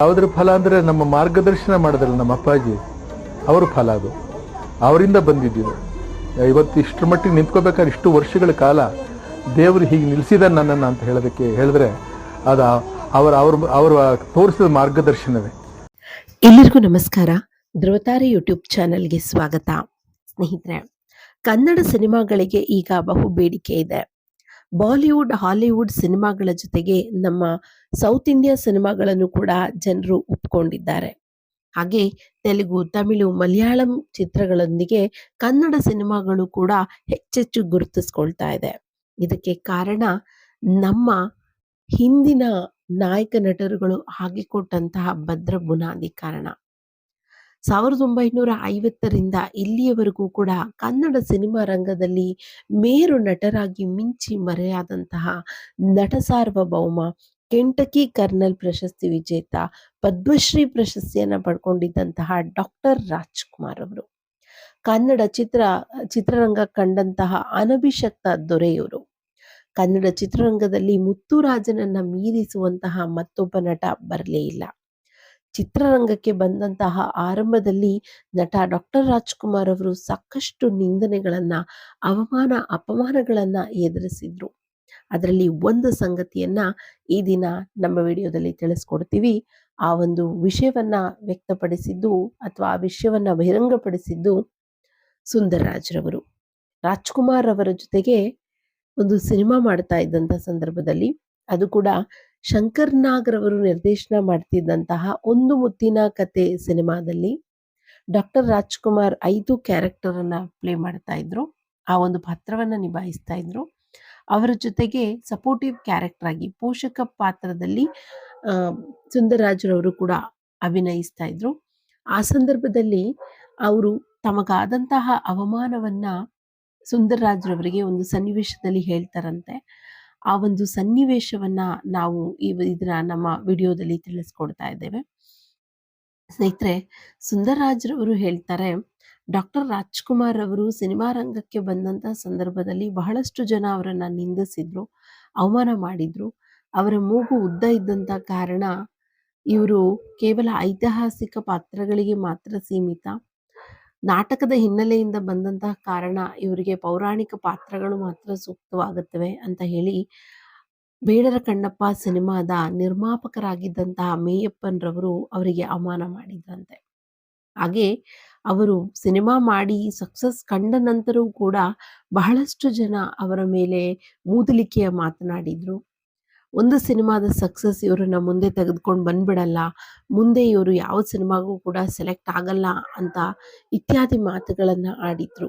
ಯಾವುದ್ರ ಫಲ ಅಂದರೆ ನಮ್ಮ ಮಾರ್ಗದರ್ಶನ ಮಾಡಿದ್ರಲ್ಲ ನಮ್ಮ ಅಪ್ಪಾಜಿ, ಅವ್ರ ಫಲ ಅದು. ಅವರಿಂದ ಬಂದಿದ್ದು ಇವತ್ತು ಇಷ್ಟರ ಮಟ್ಟಿಗೆ ನಿಂತ್ಕೋಬೇಕಾದ್ರೆ ಇಷ್ಟು ವರ್ಷಗಳ ಕಾಲ ದೇವರು ಹೀಗೆ ನಿಲ್ಲಿಸಿದ ನನ್ನನ್ನು ಅಂತ ಹೇಳೋದಕ್ಕೆ ಹೇಳಿದ್ರೆ ಅದು ಅವರ, ಅವ್ರ, ಅವರ ತೋರಿಸಿದ ಮಾರ್ಗದರ್ಶನವೇ. ಎಲ್ಲರಿಗೂ ನಮಸ್ಕಾರ. ಧ್ರುವತಾರೆ ಯೂಟ್ಯೂಬ್ ಚಾನೆಲ್ಗೆ ಸ್ವಾಗತ. ಸ್ನೇಹಿತರೆ, ಕನ್ನಡ ಸಿನಿಮಾಗಳಿಗೆ ಈಗ ಬಹು ಬೇಡಿಕೆ ಇದೆ. ಬಾಲಿವುಡ್, ಹಾಲಿವುಡ್ ಸಿನಿಮಾಗಳ ಜೊತೆಗೆ ನಮ್ಮ ಸೌತ್ ಇಂಡಿಯಾ ಸಿನಿಮಾಗಳನ್ನು ಕೂಡ ಜನರು ಒಪ್ಕೊಂಡಿದ್ದಾರೆ. ಹಾಗೆ ತೆಲುಗು, ತಮಿಳು, ಮಲಯಾಳಂ ಚಿತ್ರಗಳೊಂದಿಗೆ ಕನ್ನಡ ಸಿನಿಮಾಗಳು ಕೂಡ ಹೆಚ್ಚೆಚ್ಚು ಗುರುತಿಸ್ಕೊಳ್ತಾ ಇದೆ. ಇದಕ್ಕೆ ಕಾರಣ ನಮ್ಮ ಹಿಂದಿನ ನಾಯಕ ನಟರುಗಳು ಹಾಕಿಕೊಟ್ಟಂತಹ ಭದ್ರ ಬುನಾದಿ ಕಾರಣ. ಸಾವಿರದ ಒಂಬೈನೂರ ಐವತ್ತರಿಂದ ಇಲ್ಲಿಯವರೆಗೂ ಕೂಡ ಕನ್ನಡ ಸಿನಿಮಾ ರಂಗದಲ್ಲಿ ಮೇರು ನಟರಾಗಿ ಮಿಂಚಿ ಮರೆಯಾದಂತಹ ನಟ ಸಾರ್ವಭೌಮ ಕೆಂಟಕಿ ಕರ್ನಲ್ ಪ್ರಶಸ್ತಿ ವಿಜೇತ ಪದ್ಮಶ್ರೀ ಪ್ರಶಸ್ತಿಯನ್ನು ಪಡ್ಕೊಂಡಿದ್ದಂತಹ ಡಾಕ್ಟರ್ ರಾಜ್ಕುಮಾರ್ ಅವರು. ಕನ್ನಡ ಚಿತ್ರ, ಚಿತ್ರರಂಗ ಕಂಡಂತಹ ಅನಭಿಷಕ್ತ ದೊರೆಯವರು ಕನ್ನಡ ಚಿತ್ರರಂಗದಲ್ಲಿ ಮುತ್ತುರಾಜನನ್ನ ಮೀರಿಸುವಂತಹ ಮತ್ತೊಬ್ಬ ನಟ ಬರಲೇ ಇಲ್ಲ. ಚಿತ್ರರಂಗಕ್ಕೆ ಬಂದಂತಹ ಆರಂಭದಲ್ಲಿ ನಟ ಡಾಕ್ಟರ್ ರಾಜ್ಕುಮಾರ್ ಅವರು ಸಾಕಷ್ಟು ನಿಂದನೆಗಳನ್ನ, ಅವಮಾನ, ಅಪಮಾನಗಳನ್ನ ಎದುರಿಸಿದ್ರು. ಅದರಲ್ಲಿ ಒಂದು ಸಂಗತಿಯನ್ನ ಈ ದಿನ ನಮ್ಮ ವಿಡಿಯೋದಲ್ಲಿ ತಿಳಿಸ್ಕೊಡ್ತೀವಿ. ಆ ಒಂದು ವಿಷಯವನ್ನ ವ್ಯಕ್ತಪಡಿಸಿದ್ದು ಅಥವಾ ಆ ವಿಷಯವನ್ನ ಬಹಿರಂಗಪಡಿಸಿದ್ದು ಸುಂದರ್ರಾಜ್ರವರು. ರಾಜ್ಕುಮಾರ್ ಅವರ ಜೊತೆಗೆ ಒಂದು ಸಿನಿಮಾ ಮಾಡ್ತಾ ಇದ್ದಂಥ ಸಂದರ್ಭದಲ್ಲಿ ಅದು ಕೂಡ ಶಂಕರ್ ನಾಗ್ರವರು ನಿರ್ದೇಶನ ಮಾಡ್ತಿದ್ದಂತಹ ಒಂದು ಮುತ್ತಿನ ಕತೆ ಸಿನಿಮಾದಲ್ಲಿ ಡಾಕ್ಟರ್ ರಾಜ್ಕುಮಾರ್ ಐದು ಕ್ಯಾರೆಕ್ಟರ್ ಅನ್ನ ಪ್ಲೇ ಮಾಡ್ತಾ ಇದ್ರು. ಆ ಒಂದು ಪಾತ್ರವನ್ನ ನಿಭಾಯಿಸ್ತಾ ಇದ್ರು. ಅವರ ಜೊತೆಗೆ ಸಪೋರ್ಟಿವ್ ಕ್ಯಾರೆಕ್ಟರ್ ಆಗಿ ಪೋಷಕ ಪಾತ್ರದಲ್ಲಿ ಸುಂದರರಾಜ್ರವರು ಕೂಡ ಅಭಿನಯಿಸ್ತಾ ಇದ್ರು. ಆ ಸಂದರ್ಭದಲ್ಲಿ ಅವರು ತಮಗಾದಂತಹ ಅವಮಾನವನ್ನ ಸುಂದರರಾಜ್ರವರಿಗೆ ಒಂದು ಸನ್ನಿವೇಶದಲ್ಲಿ ಹೇಳ್ತಾರಂತೆ. ಆ ಒಂದು ಸನ್ನಿವೇಶವನ್ನ ನಾವು ಈ ಇದರ ನಮ್ಮ ವಿಡಿಯೋದಲ್ಲಿ ತಿಳಿಸ್ಕೊಡ್ತಾ ಇದ್ದೇವೆ. ಸ್ನೇಹಿತರೆ, ಸುಂದರರಾಜ್ರವರು ಹೇಳ್ತಾರೆ, ಡಾಕ್ಟರ್ ರಾಜ್ಕುಮಾರ್ ಅವರು ಸಿನಿಮಾ ರಂಗಕ್ಕೆ ಬಂದಂತ ಸಂದರ್ಭದಲ್ಲಿ ಬಹಳಷ್ಟು ಜನ ಅವರನ್ನ ನಿಂದಿಸಿದ್ರು, ಅವಮಾನ ಮಾಡಿದ್ರು. ಅವರ ಮೂಗು ಉದ್ದ ಇದ್ದಂತ ಕಾರಣ ಇವರು ಕೇವಲ ಐತಿಹಾಸಿಕ ಪಾತ್ರಗಳಿಗೆ ಮಾತ್ರ ಸೀಮಿತ. ನಾಟಕದ ಹಿನ್ನೆಲೆಯಿಂದ ಬಂದಂತಹ ಕಾರಣ ಇವರಿಗೆ ಪೌರಾಣಿಕ ಪಾತ್ರಗಳು ಮಾತ್ರ ಸೂಕ್ತವಾಗುತ್ತವೆ ಅಂತ ಹೇಳಿ ಬೇಡರ ಕಣ್ಣಪ್ಪ ಸಿನಿಮಾದ ನಿರ್ಮಾಪಕರಾಗಿದ್ದಂತಹ ಮೇಯಪ್ಪನ್ರವರು ಅವರಿಗೆ ಅವಮಾನ ಮಾಡಿದ್ರಂತೆ. ಹಾಗೆ ಅವರು ಸಿನಿಮಾ ಮಾಡಿ ಸಕ್ಸಸ್ ಕಂಡ ನಂತರವೂ ಕೂಡ ಬಹಳಷ್ಟು ಜನ ಅವರ ಮೇಲೆ ಮೂದಲಿಕೆಯ ಮಾತನಾಡಿದ್ರು. ಒಂದು ಸಿನಿಮಾದ ಸಕ್ಸಸ್ ಇವರನ್ನ ಮುಂದೆ ತೆಗೆದುಕೊಂಡು ಬಂದ್ಬಿಡಲ್ಲ, ಮುಂದೆ ಇವರು ಯಾವ ಸಿನಿಮಾಗೂ ಕೂಡ ಸೆಲೆಕ್ಟ್ ಆಗಲ್ಲ ಅಂತ ಇತ್ಯಾದಿ ಮಾತುಗಳನ್ನು ಆಡಿದ್ರು.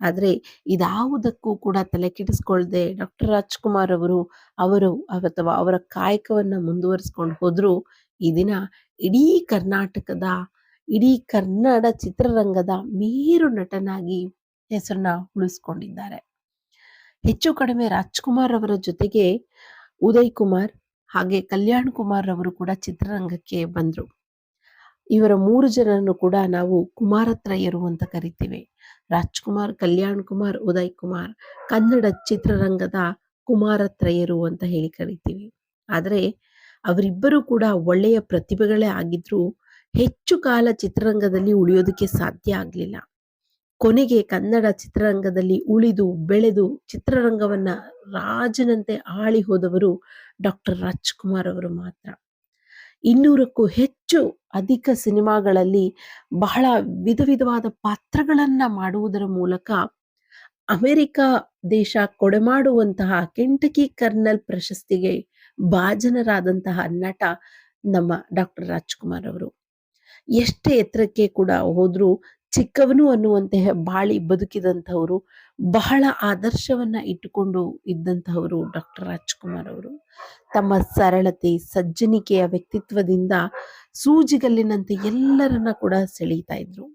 ಆದರೆ ಇದಾವುದಕ್ಕೂ ಕೂಡ ತಲೆ ಕೆಡಿಸ್ಕೊಳ್ಳದೆ ಡಾಕ್ಟರ್ ರಾಜ್ಕುಮಾರ್ ಅವರು ಅವರು ಅಥವಾ ಅವರ ಕಾಯಕವನ್ನ ಮುಂದುವರಿಸ್ಕೊಂಡು ಹೋದ್ರು. ಈ ದಿನ ಇಡೀ ಕರ್ನಾಟಕದ, ಇಡೀ ಕನ್ನಡ ಚಿತ್ರರಂಗದ ಮೇರು ನಟನಾಗಿ ಹೆಸರನ್ನ ಉಳಿಸ್ಕೊಂಡಿದ್ದಾರೆ. ಹೆಚ್ಚು ಕಡಿಮೆ ರಾಜ್ಕುಮಾರ್ ಅವರ ಜೊತೆಗೆ ಉದಯ್ ಕುಮಾರ್ ಹಾಗೆ ಕಲ್ಯಾಣ್ ಕುಮಾರ್ ಅವರು ಕೂಡ ಚಿತ್ರರಂಗಕ್ಕೆ ಬಂದರು. ಇವರ ಮೂರು ಜನರನ್ನು ಕೂಡ ನಾವು ಕುಮಾರತ್ರಯರು ಅಂತ ಕರಿತೀವಿ. ರಾಜ್ಕುಮಾರ್, ಕಲ್ಯಾಣ್ ಕುಮಾರ್, ಉದಯ್ ಕುಮಾರ್ ಕನ್ನಡ ಚಿತ್ರರಂಗದ ಕುಮಾರತ್ರಯರು ಅಂತ ಹೇಳಿ ಕರಿತೀವಿ. ಆದರೆ ಅವರಿಬ್ಬರು ಕೂಡ ಒಳ್ಳೆಯ ಪ್ರತಿಭೆಗಳೇ ಆಗಿದ್ರು. ಹೆಚ್ಚು ಕಾಲ ಚಿತ್ರರಂಗದಲ್ಲಿ ಉಳಿಯೋದಕ್ಕೆ ಸಾಧ್ಯ ಆಗಲಿಲ್ಲ. ಕೊನೆಗೆ ಕನ್ನಡ ಚಿತ್ರರಂಗದಲ್ಲಿ ಉಳಿದು ಬೆಳೆದು ಚಿತ್ರರಂಗವನ್ನ ರಾಜನಂತೆ ಆಳಿ ಹೋದವರು ಡಾಕ್ಟರ್ ರಾಜ್ಕುಮಾರ್ ಅವರು ಮಾತ್ರ. ಇನ್ನೂರಕ್ಕೂ ಹೆಚ್ಚು ಅಧಿಕ ಸಿನಿಮಾಗಳಲ್ಲಿ ಬಹಳ ವಿಧ ವಿಧವಾದ ಪಾತ್ರಗಳನ್ನ ಮಾಡುವುದರ ಮೂಲಕ ಅಮೆರಿಕ ದೇಶ ಕೊಡೆಮಾಡುವಂತಹ ಕೆಂಟಕಿ ಕರ್ನಲ್ ಪ್ರಶಸ್ತಿಗೆ ಭಾಜನರಾದಂತಹ ನಟ ನಮ್ಮ ಡಾಕ್ಟರ್ ರಾಜ್ಕುಮಾರ್ ಅವರು. ಎಷ್ಟೇ ಎತ್ತರಕ್ಕೆ ಕೂಡ ಹೋದ್ರು ಚಿಕ್ಕವನು ಅನ್ನುವಂತೆ ಬಾಳಿ ಬದುಕಿದಂಥವರು, ಬಹಳ ಆದರ್ಶವನ್ನ ಇಟ್ಟುಕೊಂಡು ಇದ್ದಂಥವರು ಡಾಕ್ಟರ್ ರಾಜ್ಕುಮಾರ್ ಅವರು. ತಮ್ಮ ಸರಳತೆ, ಸಜ್ಜನಿಕೆಯ ವ್ಯಕ್ತಿತ್ವದಿಂದ ಸೂಜಿಗಲ್ಲಿನಂತೆ ಎಲ್ಲರನ್ನ ಕೂಡ ಸೆಳೀತಾ ಇದ್ರು.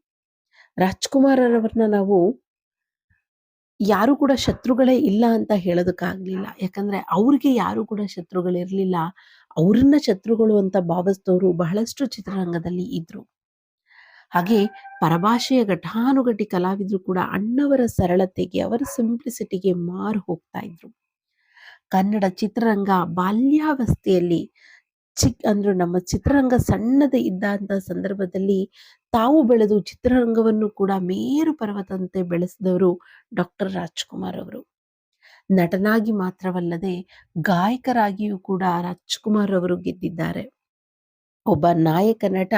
ರಾಜ್ಕುಮಾರರವ್ರನ್ನ ನಾವು ಯಾರು ಕೂಡ ಶತ್ರುಗಳೇ ಇಲ್ಲ ಅಂತ ಹೇಳೋದಕ್ಕಾಗ್ಲಿಲ್ಲ. ಯಾಕಂದ್ರೆ ಅವ್ರಿಗೆ ಯಾರು ಕೂಡ ಶತ್ರುಗಳಿರ್ಲಿಲ್ಲ. ಅವ್ರನ್ನ ಶತ್ರುಗಳು ಅಂತ ಭಾವಿಸಿದವರು ಬಹಳಷ್ಟು ಚಿತ್ರರಂಗದಲ್ಲಿ ಇದ್ರು. ಹಾಗೆ ಪರಭಾಷೆಯ ಘಟಾನುಘಟಿ ಕಲಾವಿದರು ಕೂಡ ಅಣ್ಣವರ ಸರಳತೆಗೆ, ಅವರ ಸಿಂಪ್ಲಿಸಿಟಿಗೆ ಮಾರು ಹೋಗ್ತಾ ಇದ್ರು. ಕನ್ನಡ ಚಿತ್ರರಂಗ ಬಾಲ್ಯಾವಸ್ಥೆಯಲ್ಲಿ ಚಿಕ್ ಅಂದ್ರೆ ನಮ್ಮ ಚಿತ್ರರಂಗ ಸಣ್ಣದ ಇದ್ದಂತ ಸಂದರ್ಭದಲ್ಲಿ ತಾವು ಬೆಳೆದು ಚಿತ್ರರಂಗವನ್ನು ಕೂಡ ಮೇರು ಪರ್ವತಂತೆ ಬೆಳೆಸಿದವರು ಡಾಕ್ಟರ್ ರಾಜ್ಕುಮಾರ್ ಅವರು. ನಟನಾಗಿ ಮಾತ್ರವಲ್ಲದೆ ಗಾಯಕರಾಗಿಯೂ ಕೂಡ ರಾಜ್ಕುಮಾರ್ ಅವರು ಗೆದ್ದಿದ್ದಾರೆ. ಒಬ್ಬ ನಾಯಕ ನಟ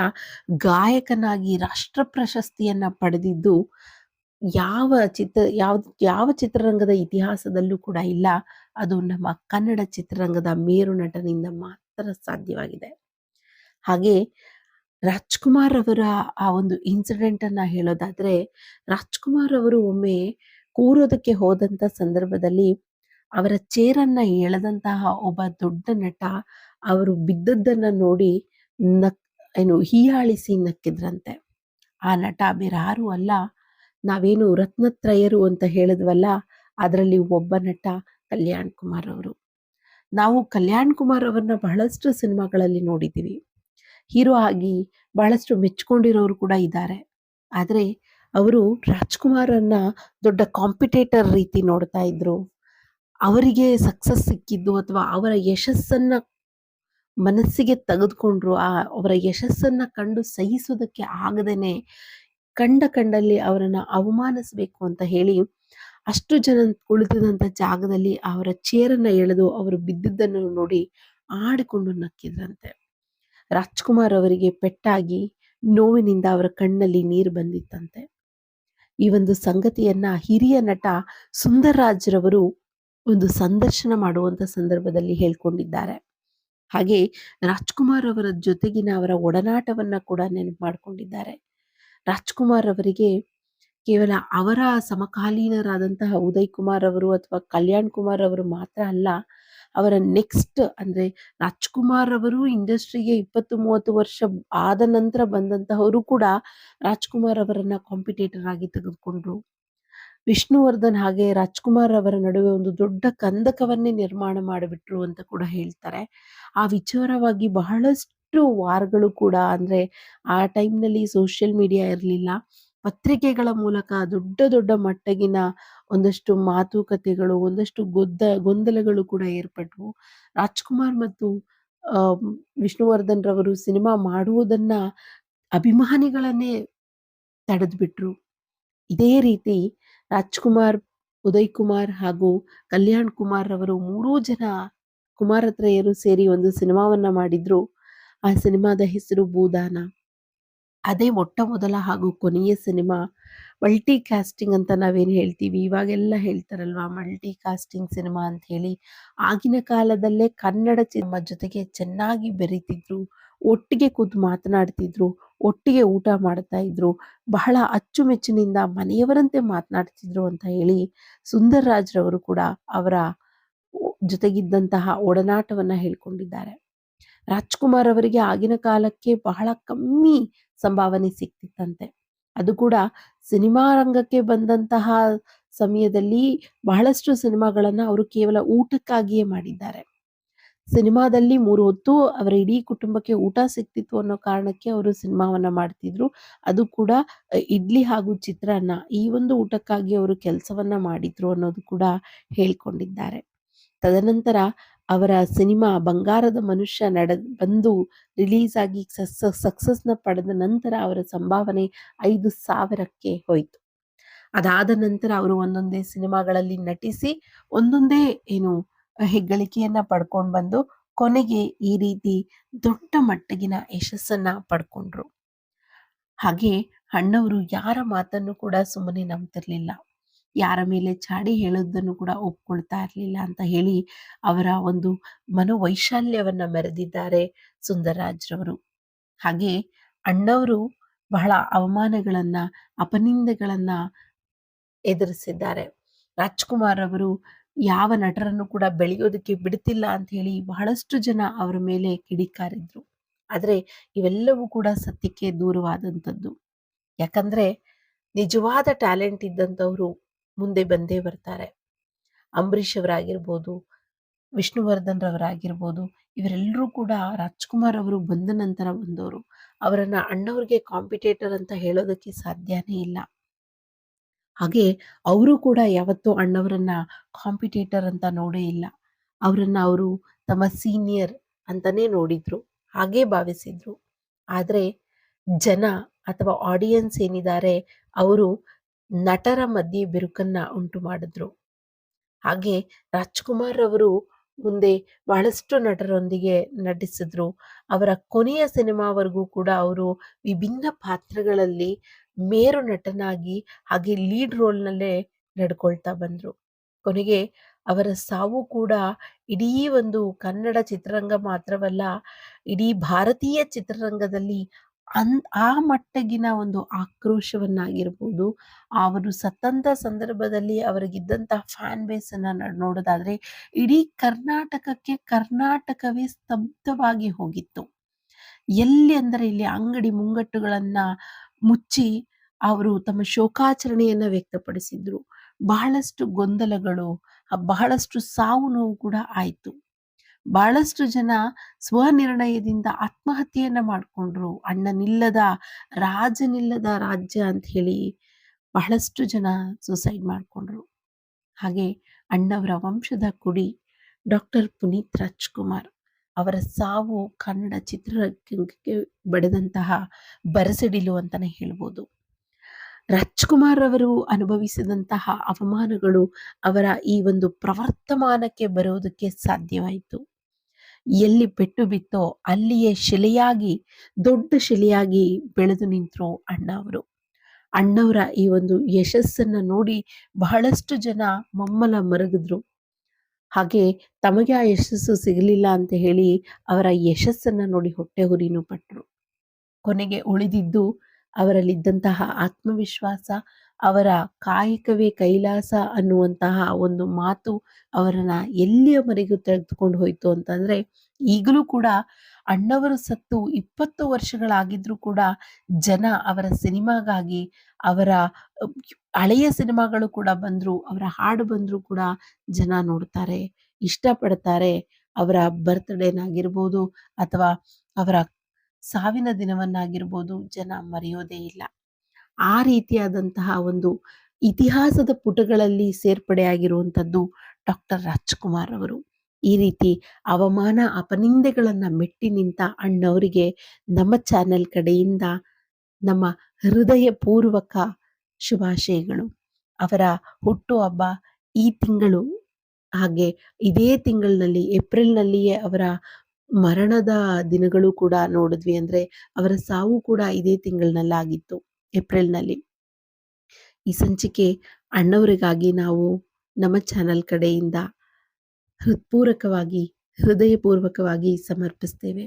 ಗಾಯಕನಾಗಿ ರಾಷ್ಟ್ರ ಪ್ರಶಸ್ತಿಯನ್ನ ಪಡೆದಿದ್ದು, ಯಾವ ಚಿತ್ರ, ಯಾವ ಯಾವ ಚಿತ್ರರಂಗದ ಇತಿಹಾಸದಲ್ಲೂ ಕೂಡ ಇಲ್ಲ. ಅದು ನಮ್ಮ ಕನ್ನಡ ಚಿತ್ರರಂಗದ ಮೇರು ನಟನಿಂದ ಮಾತ್ರ ಸಾಧ್ಯವಾಗಿದೆ. ಹಾಗೆ ರಾಜ್ಕುಮಾರ್ ಅವರ ಆ ಒಂದು ಇನ್ಸಿಡೆಂಟ್ ಅನ್ನ ಹೇಳೋದಾದ್ರೆ, ರಾಜ್ಕುಮಾರ್ ಅವರು ಒಮ್ಮೆ ಕೂರೋದಕ್ಕೆ ಹೋದಂತ ಸಂದರ್ಭದಲ್ಲಿ ಅವರ ಚೇರನ್ನ ಎಳೆದಂತಹ ಒಬ್ಬ ದೊಡ್ಡ ನಟ, ಅವರು ಬಿದ್ದದ್ದನ್ನ ನೋಡಿ ನಕ್, ಏನು ಹೀಯಾಳಿಸಿ ನಕ್ಕಿದ್ರಂತೆ. ಆ ನಟ ಬೇರಾರು ಅಲ್ಲ. ನಾವೇನು ರತ್ನತ್ರಯರು ಅಂತ ಹೇಳಿದ್ವಲ್ಲ, ಅದರಲ್ಲಿ ಒಬ್ಬ ನಟ ಕಲ್ಯಾಣ್ ಕುಮಾರ್ ಅವರು. ನಾವು ಕಲ್ಯಾಣ್ ಕುಮಾರ್ ಅವರನ್ನ ಬಹಳಷ್ಟು ಸಿನಿಮಾಗಳಲ್ಲಿ ನೋಡಿದ್ದೀವಿ. ಹೀರೋ ಆಗಿ ಬಹಳಷ್ಟು ಮೆಚ್ಕೊಂಡಿರೋರು ಕೂಡ ಇದ್ದಾರೆ. ಆದರೆ ಅವರು ರಾಜ್ಕುಮಾರನ್ನ ದೊಡ್ಡ ಕಾಂಪಿಟೇಟರ್ ರೀತಿ ನೋಡ್ತಾ ಇದ್ರು. ಅವರಿಗೆ ಸಕ್ಸಸ್ ಸಿಕ್ಕಿದ್ದು ಅಥವಾ ಅವರ ಯಶಸ್ಸನ್ನ ಮನಸ್ಸಿಗೆ ತೆಗೆದುಕೊಂಡ್ರು ಆ ಅವರ ಯಶಸ್ಸನ್ನ ಕಂಡು ಸಹಿಸೋದಕ್ಕೆ ಆಗದೇನೆ ಕಂಡ ಕಂಡಲ್ಲಿ ಅವರನ್ನ ಅವಮಾನಿಸ್ಬೇಕು ಅಂತ ಹೇಳಿ ಅಷ್ಟು ಜನ ಕುಳಿತಿದಂತ ಜಾಗದಲ್ಲಿ ಅವರ ಚೇರನ್ನ ಎಳೆದು ಅವರು ಬಿದ್ದಿದ್ದನ್ನು ನೋಡಿ ಆಡಿಕೊಂಡು ನಕ್ಕಿದ್ರಂತೆ. ರಾಜ್ಕುಮಾರ್ ಅವರಿಗೆ ಪೆಟ್ಟಾಗಿ ನೋವಿನಿಂದ ಅವರ ಕಣ್ಣಲ್ಲಿ ನೀರು ಬಂದಿತ್ತಂತೆ. ಈ ಒಂದು ಸಂಗತಿಯನ್ನ ಹಿರಿಯ ನಟ ಸುಂದರ್ರಾಜ್ರವರು ಒಂದು ಸಂದರ್ಶನ ಮಾಡುವಂತ ಸಂದರ್ಭದಲ್ಲಿ ಹೇಳ್ಕೊಂಡಿದ್ದಾರೆ. ಹಾಗೆ ರಾಜ್ಕುಮಾರ್ ಅವರ ಜೊತೆಗಿನ ಅವರ ಒಡನಾಟವನ್ನ ಕೂಡ ನೆನಪು ಮಾಡಿಕೊಂಡಿದ್ದಾರೆ. ರಾಜ್ಕುಮಾರ್ ಅವರಿಗೆ ಕೇವಲ ಅವರ ಸಮಕಾಲೀನರಾದಂತಹ ಉದಯ್ ಕುಮಾರ್ ಅವರು ಅಥವಾ ಕಲ್ಯಾಣ್ ಕುಮಾರ್ ಅವರು ಮಾತ್ರ ಅಲ್ಲ, ಅವರ ನೆಕ್ಸ್ಟ್ ಅಂದ್ರೆ ರಾಜ್ಕುಮಾರ್ ಅವರು ಇಂಡಸ್ಟ್ರಿಗೆ ಇಪ್ಪತ್ತು ಮೂವತ್ತು ವರ್ಷ ಆದ ನಂತರ ಬಂದಂತಹವರು ಕೂಡ ರಾಜ್ಕುಮಾರ್ ಅವರನ್ನ ಕಾಂಪಿಟೇಟರ್ ಆಗಿ ತೆಗೆದುಕೊಂಡ್ರು. ವಿಷ್ಣುವರ್ಧನ್ ಹಾಗೆ ರಾಜ್ಕುಮಾರ್ ಅವರ ನಡುವೆ ಒಂದು ದೊಡ್ಡ ಕಂದಕವನ್ನೇ ನಿರ್ಮಾಣ ಮಾಡಿಬಿಟ್ರು ಅಂತ ಕೂಡ ಹೇಳ್ತಾರೆ. ಆ ವಿಚಾರವಾಗಿ ಬಹಳಷ್ಟು ವಾರಗಳು ಕೂಡ ಅಂದ್ರೆ ಆ ಟೈಮ್ನಲ್ಲಿ ಸೋಷಿಯಲ್ ಮೀಡಿಯಾ ಇರಲಿಲ್ಲ. ಪತ್ರಿಕೆಗಳ ಮೂಲಕ ದೊಡ್ಡ ದೊಡ್ಡ ಮಟ್ಟಗಿನ ಒಂದಷ್ಟು ಮಾತುಕತೆಗಳು, ಒಂದಷ್ಟು ಗೊದ್ದ, ಗೊಂದಲಗಳು ಕೂಡ ಏರ್ಪಟ್ಟವು ರಾಜ್ಕುಮಾರ್ ಮತ್ತು ವಿಷ್ಣುವರ್ಧನ್ ರವರು ಸಿನಿಮಾ ಮಾಡುವುದನ್ನ ಅಭಿಮಾನಿಗಳನ್ನೇ ತಡೆದ್ಬಿಟ್ರು. ಇದೇ ರೀತಿ ರಾಜ್ಕುಮಾರ್ ಉದಯ್ ಕುಮಾರ್ ಹಾಗೂ ಕಲ್ಯಾಣ್ ಕುಮಾರ್ ರವರು ಮೂರೂ ಜನ ಕುಮಾರತ್ರಯರು ಸೇರಿ ಒಂದು ಸಿನಿಮಾವನ್ನ ಮಾಡಿದ್ರು. ಆ ಸಿನಿಮಾದ ಹೆಸರು ಭೂದಾನ. ಅದೇ ಮೊಟ್ಟ ಮೊದಲ ಹಾಗೂ ಕೊನೆಯ ಸಿನಿಮಾ ಮಲ್ಟಿ ಕಾಸ್ಟಿಂಗ್ ಅಂತ ನಾವೇನು ಹೇಳ್ತೀವಿ? ಇವಾಗೆಲ್ಲ ಹೇಳ್ತಾರಲ್ವಾ ಮಲ್ಟಿ ಕಾಸ್ಟಿಂಗ್ ಸಿನಿಮಾ ಅಂತ ಹೇಳಿ ಆಗಿನ ಕಾಲದಲ್ಲೇ ಕನ್ನಡ ಸಿನಿಮಾ ಜೊತೆಗೆ ಚೆನ್ನಾಗಿ ಬೆರೀತಿದ್ರು, ಒಟ್ಟಿಗೆ ಕೂತು ಮಾತನಾಡ್ತಿದ್ರು, ಒಟ್ಟಿಗೆ ಊಟ ಮಾಡ್ತಾ ಇದ್ರು, ಬಹಳ ಅಚ್ಚುಮೆಚ್ಚಿನಿಂದ ಮನೆಯವರಂತೆ ಮಾತನಾಡ್ತಿದ್ರು ಅಂತ ಹೇಳಿ ಸುಂದರ್ ರಾಜ್ರವರು ಕೂಡ ಅವರ ಜೊತೆಗಿದ್ದಂತಹ ಒಡನಾಟವನ್ನ ಹೇಳ್ಕೊಂಡಿದ್ದಾರೆ. ರಾಜ್ಕುಮಾರ್ ಅವರಿಗೆ ಆಗಿನ ಕಾಲಕ್ಕೆ ಬಹಳ ಕಮ್ಮಿ ಸಂಭಾವನೆ ಸಿಕ್ತಿತ್ತಂತೆ. ಅದು ಕೂಡ ಸಿನಿಮಾ ರಂಗಕ್ಕೆ ಬಂದಂತಹ ಸಮಯದಲ್ಲಿ ಬಹಳಷ್ಟು ಸಿನಿಮಾಗಳನ್ನ ಅವರು ಕೇವಲ ಊಟಕ್ಕಾಗಿಯೇ ಮಾಡಿದ್ದಾರೆ. ಸಿನಿಮಾದಲ್ಲಿ ಮೂರು ಹೊತ್ತು ಅವರ ಇಡೀ ಕುಟುಂಬಕ್ಕೆ ಊಟ ಸಿಕ್ತಿತ್ತು ಅನ್ನೋ ಕಾರಣಕ್ಕೆ ಅವರು ಸಿನಿಮಾವನ್ನ ಮಾಡ್ತಿದ್ರು. ಅದು ಕೂಡ ಇಡ್ಲಿ ಹಾಗೂ ಚಿತ್ರಾನ್ನ ಈ ಒಂದು ಊಟಕ್ಕಾಗಿ ಅವರು ಕೆಲಸವನ್ನ ಮಾಡಿದ್ರು ಅನ್ನೋದು ಕೂಡ ಹೇಳ್ಕೊಂಡಿದ್ದಾರೆ. ತದನಂತರ ಅವರ ಸಿನಿಮಾ ಬಂಗಾರದ ಮನುಷ್ಯ ನಡ, ಬಂದು ರಿಲೀಸ್ ಆಗಿ ಸಕ್ಸಸ್ನ ಪಡೆದ ನಂತರ ಅವರ ಸಂಭಾವನೆ ಐದು ಸಾವಿರಕ್ಕೆ ಹೋಯಿತು. ಅದಾದ ನಂತರ ಅವರು ಒಂದೊಂದೇ ಸಿನಿಮಾಗಳಲ್ಲಿ ನಟಿಸಿ, ಒಂದೊಂದೇ ಏನು ಹೆಗ್ಗಳಿಕೆಯನ್ನ ಪಡ್ಕೊಂಡು ಬಂದು ಕೊನೆಗೆ ಈ ರೀತಿ ದೊಡ್ಡ ಮಟ್ಟಗಿನ ಯಶಸ್ಸನ್ನ ಪಡ್ಕೊಂಡ್ರು. ಹಾಗೆ ಅಣ್ಣವರು ಯಾರ ಮಾತನ್ನು ಕೂಡ ಸುಮ್ಮನೆ ನಂಬ್ತಿರ್ಲಿಲ್ಲ. ಯಾರ ಮೇಲೆ ಚಾಡಿ ಹೇಳೋದನ್ನು ಕೂಡ ಒಪ್ಕೊಳ್ತಾ ಇರಲಿಲ್ಲ ಅಂತ ಹೇಳಿ ಅವರ ಒಂದು ಮನೋವೈಶಾಲ್ಯವನ್ನು ಮೆರೆದಿದ್ದಾರೆ ಸುಂದರರಾಜ್ರವರು ಹಾಗೆ ಅಣ್ಣವರು ಬಹಳ ಅವಮಾನಗಳನ್ನ, ಅಪನಿಂದೆಗಳನ್ನ ಎದುರಿಸಿದ್ದಾರೆ. ರಾಜ್ಕುಮಾರ್ ಅವರು ಯಾವ ನಟರನ್ನು ಕೂಡ ಬೆಳೆಯೋದಕ್ಕೆ ಬಿಡ್ತಿಲ್ಲ ಅಂತ ಹೇಳಿ ಬಹಳಷ್ಟು ಜನ ಅವರ ಮೇಲೆ ಕಿಡಿಕಾರಿದ್ರು. ಆದರೆ ಇವೆಲ್ಲವೂ ಕೂಡ ಸತ್ಯಕ್ಕೆ ದೂರವಾದಂಥದ್ದು. ಯಾಕಂದ್ರೆ ನಿಜವಾದ ಟ್ಯಾಲೆಂಟ್ ಇದ್ದಂಥವ್ರು ಮುಂದೆ ಬಂದೇ ಬರ್ತಾರೆ. ಅಂಬರೀಷ್ ಅವರಾಗಿರ್ಬೋದು, ವಿಷ್ಣುವರ್ಧನ್ ರವರಾಗಿರ್ಬೋದು, ಇವರೆಲ್ಲರೂ ಕೂಡ ರಾಜ್ಕುಮಾರ್ ಅವರು ಬಂದ ನಂತರ ಬಂದವರು. ಅವರನ್ನ ಅಣ್ಣವ್ರಿಗೆ ಕಾಂಪಿಟೇಟರ್ ಅಂತ ಹೇಳೋದಕ್ಕೆ ಸಾಧ್ಯನೇ ಇಲ್ಲ. ಹಾಗೆ ಅವರು ಕೂಡ ಯಾವತ್ತೂ ಅಣ್ಣವರನ್ನ ಕಾಂಪಿಟೇಟರ್ ಅಂತ ನೋಡೇ ಇಲ್ಲ. ಅವರನ್ನ ಅವರು ತಮ್ಮ ಸೀನಿಯರ್ ಅಂತಾನೆ ನೋಡಿದ್ರು, ಹಾಗೆ ಭಾವಿಸಿದ್ರು. ಆದರೆ ಜನ ಅಥವಾ ಆಡಿಯನ್ಸ್ ಏನಿದ್ದಾರೆ, ಅವರು ನಟರ ಮಧ್ಯೆ ಬಿರುಕನ್ನ ಉಂಟು ಮಾಡಿದ್ರು. ಹಾಗೆ ರಾಜ್ಕುಮಾರ್ ಅವರು ಮುಂದೆ ಬಹಳಷ್ಟು ನಟರೊಂದಿಗೆ ನಟಿಸಿದ್ರು. ಅವರ ಕೊನೆಯ ಸಿನಿಮಾವರೆಗೂ ಕೂಡ ಅವರು ವಿಭಿನ್ನ ಪಾತ್ರಗಳಲ್ಲಿ ಮೇರು ನಟನಾಗಿ ಹಾಗೆ ಲೀಡ್ ರೋಲ್ನಲ್ಲೇ ನಡ್ಕೊಳ್ತಾ ಬಂದ್ರು. ಕೊನೆಗೆ ಅವರ ಸಾವು ಕೂಡ ಇಡೀ ಒಂದು ಕನ್ನಡ ಚಿತ್ರರಂಗ ಮಾತ್ರವಲ್ಲ, ಇಡೀ ಭಾರತೀಯ ಚಿತ್ರರಂಗದಲ್ಲಿ ಅನ್ ಆ ಮಟ್ಟಗಿನ ಒಂದು ಆಕ್ರೋಶವನ್ನಾಗಿರ್ಬೋದು ಅವರು ಸತ್ತಂತ ಸಂದರ್ಭದಲ್ಲಿ ಅವರಿಗಿದ್ದಂತಹ ಫ್ಯಾನ್ ಬೇಸ್ ಅನ್ನ ನೋಡೋದಾದ್ರೆ, ಇಡೀ ಕರ್ನಾಟಕಕ್ಕೆ ಕರ್ನಾಟಕವೇ ಸ್ತಬ್ಧವಾಗಿ ಹೋಗಿತ್ತು. ಎಲ್ಲಿ ಅಂದರೆ ಇಲ್ಲಿ ಅಂಗಡಿ ಮುಂಗಟ್ಟುಗಳನ್ನ ಮುಚ್ಚಿ ಅವರು ತಮ್ಮ ಶೋಕಾಚರಣೆಯನ್ನ ವ್ಯಕ್ತಪಡಿಸಿದ್ರು. ಬಹಳಷ್ಟು ಗೊಂದಲಗಳು, ಬಹಳಷ್ಟು ಸಾವು ನೋವು ಕೂಡ ಆಯ್ತು. ಬಹಳಷ್ಟು ಜನ ಸ್ವನಿರ್ಣಯದಿಂದ ಆತ್ಮಹತ್ಯೆಯನ್ನ ಮಾಡಿಕೊಂಡ್ರು. ಅಣ್ಣನಿಲ್ಲದ ರಾಜನಿಲ್ಲದ ರಾಜ್ಯ ಅಂತ ಹೇಳಿ ಬಹಳಷ್ಟು ಜನ ಸುಸೈಡ್ ಮಾಡಿಕೊಂಡ್ರು. ಹಾಗೆ ಅಣ್ಣವರ ವಂಶದ ಕುಡಿ ಡಾಕ್ಟರ್ ಪುನೀತ್ ರಾಜ್ಕುಮಾರ್ ಅವರ ಸಾವು ಕನ್ನಡ ಚಿತ್ರರಂಗಕ್ಕೆ ಬಡಿದಂತಹ ಬರಸಿಡಿಲು ಅಂತಾನೆ ಹೇಳ್ಬೋದು. ರಾಜ್ಕುಮಾರ್ ಅವರು ಅನುಭವಿಸಿದಂತಹ ಅವಮಾನಗಳು ಅವರ ಈ ಒಂದು ಪ್ರವರ್ತಮಾನಕ್ಕೆ ಬರುವುದಕ್ಕೆ ಸಾಧ್ಯವಾಯಿತು. ಎಲ್ಲಿ ಪೆಟ್ಟು ಬಿತ್ತೋ ಅಲ್ಲಿಯೇ ಶಿಲೆಯಾಗಿ, ದೊಡ್ಡ ಶಿಲೆಯಾಗಿ ಬೆಳೆದು ನಿಂತರು ಅಣ್ಣ ಅವರು ಅಣ್ಣವರ ಈ ಒಂದು ಯಶಸ್ಸನ್ನ ನೋಡಿ ಬಹಳಷ್ಟು ಜನ ಮಮ್ಮಲ ಮರಗಿದ್ರು. ಹಾಗೆ ತಮಗೆ ಆ ಯಶಸ್ಸು ಸಿಗಲಿಲ್ಲ ಅಂತ ಹೇಳಿ ಅವರ ಯಶಸ್ಸನ್ನು ನೋಡಿ ಹೊಟ್ಟೆ ಹುರಿನೂ ಪಟ್ಟರು ಕೊನೆಗೆ ಉಳಿದಿದ್ದು ಅವರಲ್ಲಿದ್ದಂತಹ ಆತ್ಮವಿಶ್ವಾಸ, ಅವರ ಕಾಯಕವೇ ಕೈಲಾಸ ಅನ್ನುವಂತಹ ಒಂದು ಮಾತು ಅವರನ್ನ ಎಲ್ಲಿಯವರೆಗೂ ತೆಗೆದುಕೊಂಡು ಹೋಯ್ತು ಅಂತಂದ್ರೆ, ಈಗಲೂ ಕೂಡ ಅಣ್ಣವರು ಸತ್ತು ಇಪ್ಪತ್ತು ವರ್ಷಗಳಾಗಿದ್ರೂ ಕೂಡ ಜನ ಅವರ ಸಿನಿಮಾಗಾಗಿ, ಅವರ, ಹಳೆಯ ಸಿನಿಮಾಗಳು ಕೂಡ ಬಂದ್ರು, ಅವರ ಹಾಡು ಬಂದ್ರು ಕೂಡ ಜನ ನೋಡ್ತಾರೆ, ಇಷ್ಟಪಡ್ತಾರೆ. ಅವರ ಬರ್ತ್ಡೇನಾಗಿರ್ಬೋದು ಅಥವಾ ಅವರ ಸಾವಿನ ದಿನವನ್ನಾಗಿರ್ಬೋದು ಜನ ಮರೆಯೋದೇ ಇಲ್ಲ. ಆ ರೀತಿಯಾದಂತಹ ಒಂದು ಇತಿಹಾಸದ ಪುಟಗಳಲ್ಲಿ ಸೇರ್ಪಡೆಯಾಗಿರುವಂಥದ್ದು ಡಾಕ್ಟರ್ ರಾಜ್ಕುಮಾರ್ ಅವರು. ಈ ರೀತಿ ಅವಮಾನ, ಅಪನಿಂದೆಗಳನ್ನು ಮೆಟ್ಟಿ ನಿಂತ ಅಣ್ಣವರಿಗೆ ನಮ್ಮ ಚಾನೆಲ್ ಕಡೆಯಿಂದ ನಮ್ಮ ಹೃದಯಪೂರ್ವಕ ಶುಭಾಶಯಗಳು. ಅವರ ಹುಟ್ಟುಹಬ್ಬ ಈ ತಿಂಗಳು, ಹಾಗೆ ಇದೇ ತಿಂಗಳಿನಲ್ಲಿ, ಏಪ್ರಿಲ್ನಲ್ಲಿಯೇ ಅವರ ಮರಣದ ದಿನಗಳು ಕೂಡ ನೋಡಿದ್ವಿ ಅಂದ್ರೆ ಅವರ ಸಾವು ಕೂಡ ಇದೇ ತಿಂಗಳಿನಲ್ಲಾಗಿತ್ತು ಏಪ್ರಿಲ್ನಲ್ಲಿ. ಈ ಸಂಚಿಕೆ ಅಣ್ಣವರಿಗಾಗಿ ನಾವು ನಮ್ಮ ಚಾನೆಲ್ ಕಡೆಯಿಂದ ಹೃತ್ಪೂರ್ವಕವಾಗಿ ಹೃದಯಪೂರ್ವಕವಾಗಿ ಸಮರ್ಪಿಸ್ತೇವೆ.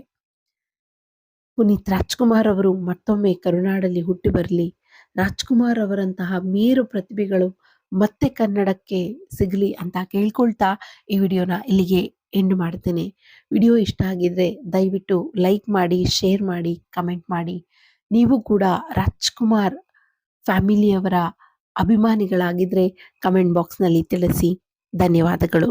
ಪುನೀತ್ ರಾಜ್ಕುಮಾರ್ ಅವರು ಮತ್ತೊಮ್ಮೆ ಕರುನಾಡಲ್ಲಿ ಹುಟ್ಟಿ ಬರಲಿ. ರಾಜ್ಕುಮಾರ್ ಅವರಂತಹ ಮೇರು ಪ್ರತಿಭೆಗಳು ಮತ್ತೆ ಕನ್ನಡಕ್ಕೆ ಸಿಗಲಿ ಅಂತ ಕೇಳ್ಕೊಳ್ತಾ ಈ ವಿಡಿಯೋನ ಇಲ್ಲಿಗೆ ಎಂಡ್ ಮಾಡ್ತೇನೆ. ವಿಡಿಯೋ ಇಷ್ಟ ಆಗಿದ್ರೆ ದಯವಿಟ್ಟು ಲೈಕ್ ಮಾಡಿ ಶೇರ್ ಮಾಡಿ ಕಮೆಂಟ್ ಮಾಡಿ. ನೀವು ಕೂಡ ರಾಜ್ಕುಮಾರ್ ಫ್ಯಾಮಿಲಿಯವರ ಅಭಿಮಾನಿಗಳಾಗಿದ್ದರೆ ಕಮೆಂಟ್ ಬಾಕ್ಸ್ನಲ್ಲಿ ತಿಳಿಸಿ. ಧನ್ಯವಾದಗಳು.